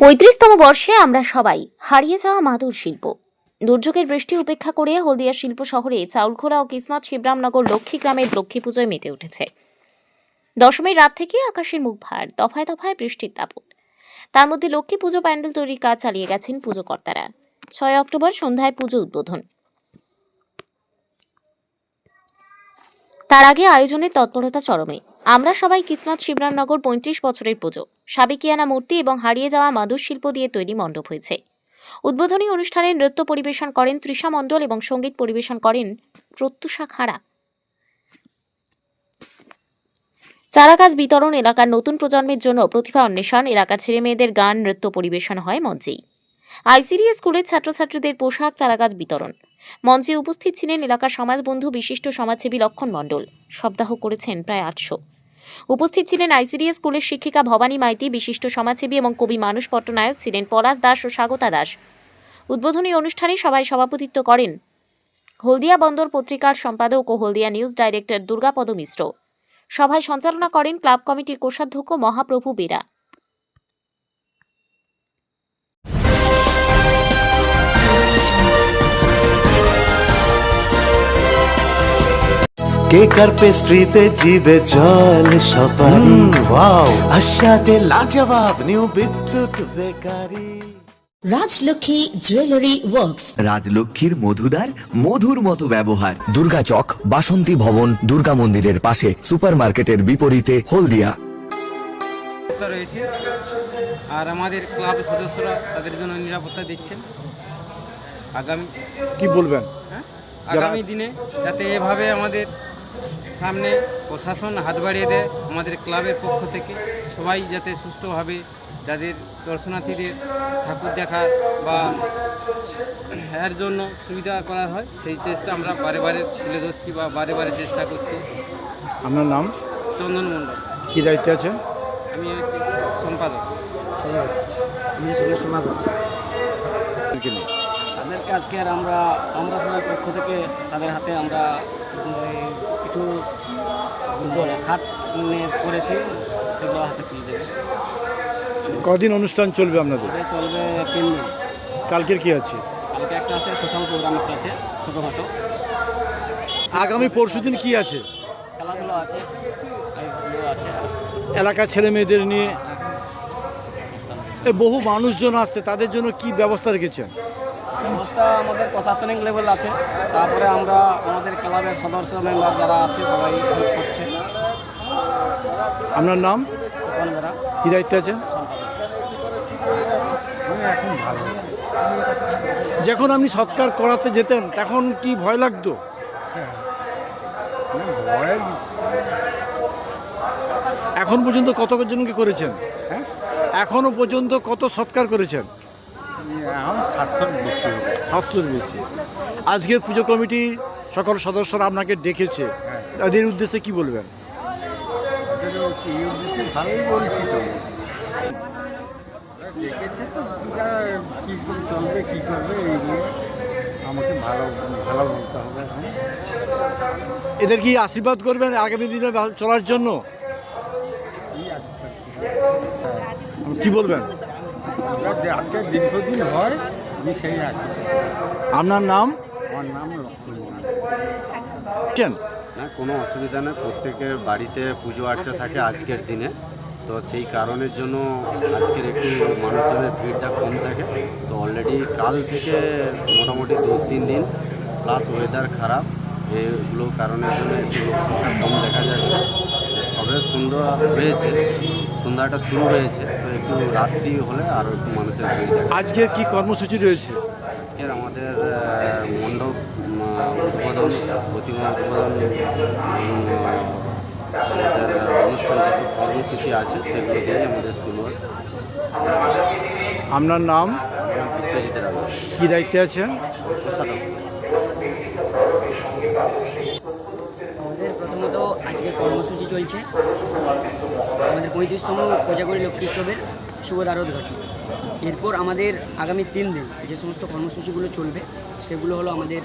পঁয়ত্রিশতম বর্ষে আমরা সবাই হারিয়ে যাওয়া মাদুর শিল্প। দুর্যোগের বৃষ্টি উপেক্ষা করে হলদিয়া শিল্প শহরে চাউলখোলা ও কিসমত শিবরামনগর লক্ষ্মী গ্রামের লক্ষ্মী পুজোয় মেতে উঠেছে। দশমীর রাত থেকে আকাশের মুখ ভার, দফায় দফায় বৃষ্টির দাপট তার মধ্যে লক্ষ্মী পুজো প্যান্ডেল তৈরির কাজ চালিয়ে গেছেন পুজোকর্তারা। ছয় অক্টোবর সন্ধ্যায় পুজো উদ্বোধন। তার আগে আয়োজনের তৎপরতা চরমে। আমরা সবাই কিসমত শিবরামনগর পঁয়ত্রিশ বছরের পুজো। সাবেকিয়ানা মূর্তি এবং হারিয়ে যাওয়া মাদুর শিল্প দিয়ে তৈরি মণ্ডপ হয়েছে। উদ্বোধনী অনুষ্ঠানে নৃত্য পরিবেশন করেন তৃষা মণ্ডল এবং সংগীত পরিবেশন করেন প্রত্যুষা খাড়া। চারাগাছ বিতরণ এলাকার নতুন প্রজন্মের জন্য প্রতিভা অন্বেষণ এলাকার ছেলেমেয়েদের গান, নৃত্য পরিবেশন হয় মঞ্চেই। আইসিডিএস স্কুলের ছাত্রছাত্রীদের পোশাক, চারাগাছ বিতরণ। মঞ্চে উপস্থিত ছিলেন এলাকার সমাজবন্ধু, বিশিষ্ট সমাজসেবী লক্ষণ মণ্ডল। সপ্তাহ করেছেন প্রায় আটশো। উপস্থিত ছিলেন আইসিডিএস স্কুলের শিক্ষিকা ভবানী মাইতি, বিশিষ্ট সমাজসেবী এবং কবি মানুষ পট্টনায়ক ছিলেন পলাশ দাস ও স্বাগতা দাস। উদ্বোধনী অনুষ্ঠানে সবাই সভাপতিত্ব করেন হলদিয়া বন্দর পত্রিকার সম্পাদক ও হলদিয়া নিউজ ডাইরেক্টর দুর্গাপদ মিশ্র। সভায় সঞ্চালনা করেন ক্লাব কমিটির কোষাধ্যক্ষ মহাপ্রভু বেরা। কেক আর পেস্ট্রিতে জিবে জল সপারি। ওয়াও। আশাতে লাজবাব new Bidyut bakery. Rajlakshmi jewellery works. রাজলক্ষ্মীর মধুদার মধুর মতো ব্যবহার। দুর্গা চক বাসন্তী ভবন দুর্গা মন্দিরের পাশে সুপারমার্কেটের বিপরীতে হলদিয়া। রয়েছে আর আমাদের ক্লাবের সদস্যরা তাদের জন্য নিরাপত্তা দিচ্ছেন। আগামী কি বলবেন? হ্যাঁ? আগামী দিনে যাতে এভাবে আমাদের সামনে প্রশাসন হাত বাড়িয়ে দেয় আমাদের ক্লাবের পক্ষ থেকে। সবাই যাতে সুষ্ঠুভাবে যাদের দর্শনার্থীদের ঠাকুর দেখা বা এর জন্য সুবিধা করা হয় সেই চেষ্টা আমরা বারে বারে তুলে ধরছি বা বারে বারে চেষ্টা করছি। আপনার নাম? চন্দন মণ্ডল। কি দায়িত্বে আছেন? আমি হচ্ছি সম্পাদক। তাদেরকে আজকে আর আমরা আমরা সবার পক্ষ থেকে তাদের হাতে আমরা কিছু সাত করেছি সেগুলো হাতে তুলে দেবে। কদিন অনুষ্ঠান চলবে আপনাদের? চলবে তিন দিন। কালকের কি আছে? কালকে একটা আছে সোশ্যাল প্রোগ্রাম একটা আছে ছোটোখাটো। আগামী পরশুদিন কী আছে? খেলাধুলো আছে আছে। এলাকার ছেলে মেয়েদের নিয়ে? বহু মানুষজন আসছে তাদের জন্য কি ব্যবস্থা রেখেছেন? ব্যবস্থা আমাদের প্রশাসনিক লেভেল আছে। তারপরে আমরা আমাদের ক্লাবের সদস্য মেম্বার যারা আছে সবাই হেল্প করছে। আপনার নাম? কি দায়িত্বে আছেন? যখন আপনি সৎকার করাতে যেতেন তখন কি ভয় লাগতো? এখন পর্যন্ত কত জনকে করেছেন? হ্যাঁ? এখনও পর্যন্ত কত সৎকার করেছেন? সাতশোর বেশি আজকে পুজো কমিটি সকল সদস্যরা আপনাকে ডেকেছে। তাদের উদ্দেশ্যে কি বলবেন? ভালোই বলছি তো দেখেছে তো কী করে কী করবে এই নিয়ে আমাকে ভালো ভালো বলতে হবে হ্যাঁ এদের কি আশীর্বাদ করবেন আগামী দিনে চলার জন্য? কি বলবেন? যাতে দীর্ঘদিন হয় আমি সেই আছি আপনার নাম? আমার নাম লক্ষ্মণ মন্ডল। না কোনো অসুবিধা নেই প্রত্যেকের বাড়িতে পুজো আর্চা থাকে আজকের দিনে। তো সেই কারণের জন্য আজকের একটু মানুষজনের ভিড়টা কম থাকে। তো অলরেডি কাল থেকে মোটামুটি দু তিন দিন প্লাস ওয়েদার খারাপ এগুলো কারণের জন্য একটু লোক সংখ্যা কম দেখা যাচ্ছে। সবে সুন্দর হয়েছে সন্ধ্যাটা শুরু হয়েছে তো একটু রাত্রি হলে আরও একটু মানুষের ভিড় দেখা আজকে কি কর্মসূচি রয়েছে? আজকের আমাদের মণ্ডপ উদ্বোধন প্রতিমা উদ্বোধন আমাদের অনুষ্ঠান যেসব কর্মসূচি আছে সেগুলো দিয়ে আমাদের শুরু হয়। আপনার নাম? বিশ্বজিৎ রানা। কি দায়িত্বে আছেন প্রসাদক আমাদের প্রথমত আজকে কর্মসূচি চলছে। আমাদের পঁয়ত্রিশতম কোজাগরী শুভ দ্বারোদ্ঘাটন এরপর আমাদের আগামী তিন দিন যে সমস্ত কর্মসূচিগুলো চলবে, সেগুলো হলো আমাদের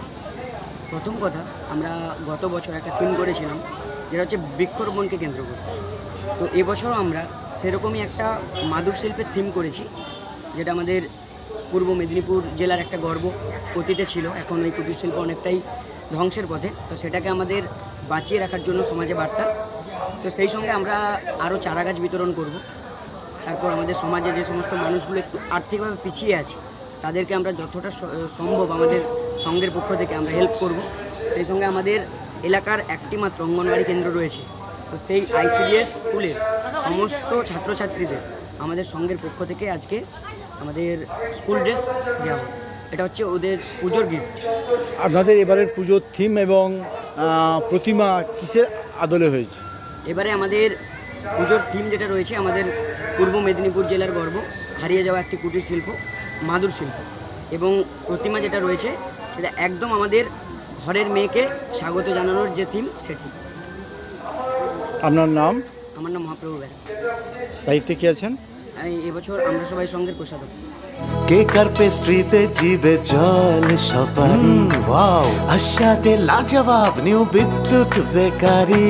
প্রথম কথা, আমরা গত বছর একটা থিম করেছিলাম, যেটা হচ্ছে বৃক্ষরোপণকে কেন্দ্র করে। তো এবছরও আমরা সেরকমই একটা মাদুর শিল্পের থিম করেছি, যেটা আমাদের পূর্ব মেদিনীপুর জেলার একটা গর্ব অতীতে ছিল, এখন এই কুটির শিল্প অনেকটাই ধ্বংসের পথে। তো সেটাকে আমাদের বাঁচিয়ে রাখার জন্য সমাজে বার্তা তো সেই সঙ্গে আমরা আরও চারা গাছ বিতরণ করব। তারপর আমাদের সমাজে যে সমস্ত মানুষগুলো একটু আর্থিকভাবে পিছিয়ে আছে, তাদেরকে আমরা যতটা সম্ভব আমাদের সঙ্গের পক্ষ থেকে আমরা হেল্প করব। সেই সঙ্গে আমাদের এলাকার একটি মাত্র অঙ্গনওয়াড়ি কেন্দ্র রয়েছে। তো সেই আইসিডিএস স্কুলের সমস্ত ছাত্রছাত্রীদের আমাদের সঙ্গের পক্ষ থেকে আজকে আমাদের স্কুল ড্রেস দেওয়া হবে। এটা হচ্ছে ওদের পুজোর গিফট আপনাদের এবারের পুজোর থিম এবং প্রতিমা কিসের আদলে হয়েছে? এবারে আমাদের পুজোর থিম যেটা রয়েছে আমাদের পূর্ব মেদিনীপুর জেলার গর্ব হারিয়ে যাওয়া একটি কুটির শিল্প মাদুর শিল্প। এবং প্রতিমা যেটা রয়েছে সেটা একদম আমাদের ঘরের মেয়েকে স্বাগত জানানোর যে থিম সেটি। আপনার নাম? আমার নাম মহাপ্রভু ব্যারা দায়িত্বে কি আছেন? আমি এবছর আমরা সবাই সঙ্গের প্রসাদক কেক আর পেস্ট্রিতে জিবে জল সপারি? ওয়াও। আশাতে লাজবাব নিউ বিদ্যুৎ বেকারি।